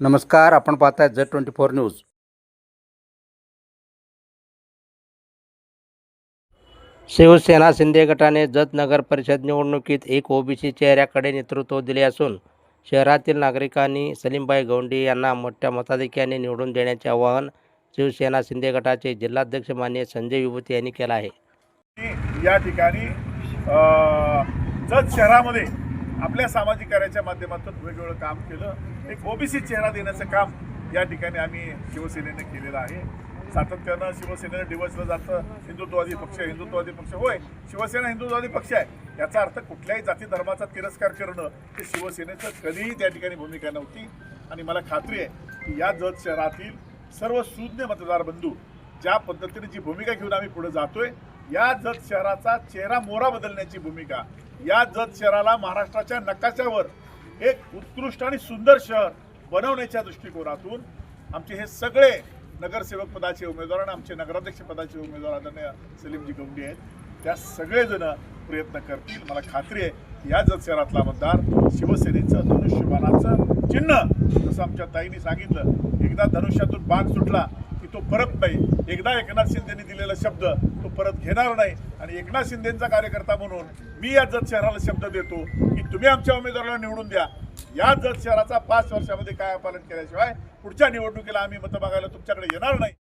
नमस्कार आपण पाहताय Z twenty four news. Shiv Sena Shinde गटाने जत नगर परिषद निवडणुकीत एक ओबीसी चेहऱ्याकडे नेतृत्व दिले असून शहरातील नागरिकांनी सलीमबाई गौंडी यांना मोठ्या मताधिक्याने निवडून देण्याचे आवाहन शिवसेना शिंदे गटाचे जिल्हाध्यक्ष मान्य संजय विभूती यांनी केलं आहे. या ठिकाणी जत शहरामध्ये आपल्या सामाजिक कार्याच्या माध्यमातून वेगवेगळं काम केलं. एक ओबीसी चेहरा देण्याचं काम या ठिकाणी आम्ही शिवसेनेने केलेलं आहे. सातत्यानं शिवसेनेनं डिवचलं जातं. हिंदुत्ववादी पक्ष हिंदुत्ववादी पक्ष. होय शिवसेना हिंदुत्ववादी पक्ष आहे. याचा अर्थ कुठल्याही जाती धर्माचा तिरस्कार करणं हे शिवसेनेचं कधीही त्या ठिकाणी भूमिका नव्हती. आणि मला खात्री आहे की या जत शहरातील सर्व शून्य मतदार बंधू ज्या पद्धतीने जी भूमिका घेऊन आम्ही पुढे जातोय या जत शहराचा चेहरा मोहरा बदलण्याची भूमिका या जत शहराला महाराष्ट्राच्या नकाशावर एक उत्कृष्ट आणि सुंदर शहर बनवण्याच्या दृष्टिकोनातून आमचे हे सगळे नगरसेवक पदाचे उमेदवार आणि आमचे नगराध्यक्ष पदाचे उमेदवार आदरणीय सलीमजी गवंडी आहेत. त्या सगळेजण प्रयत्न करतील. मला खात्री आहे या जत शहरातला मतदार शिवसेनेचं धनुष्यबाणाचं चिन्ह जसं आमच्या ताईंनी सांगितलं एकदा धनुष्यातून बाण सुटला तो परत नाही. एकदा एकनाथ शिंदेनी दिलेला शब्द तो परत घेणार नाही. आणि एकनाथ शिंदेचा कार्यकर्ता म्हणून मी या जत शहराला शब्द देतो की तुम्ही आमच्या उमेदवाराला निवडून द्या. या जत शहराचा पाच वर्षामध्ये काय पालन केल्याशिवाय पुढच्या निवडणुकीला आम्ही मतं मागायला तुमच्याकडे येणार नाही.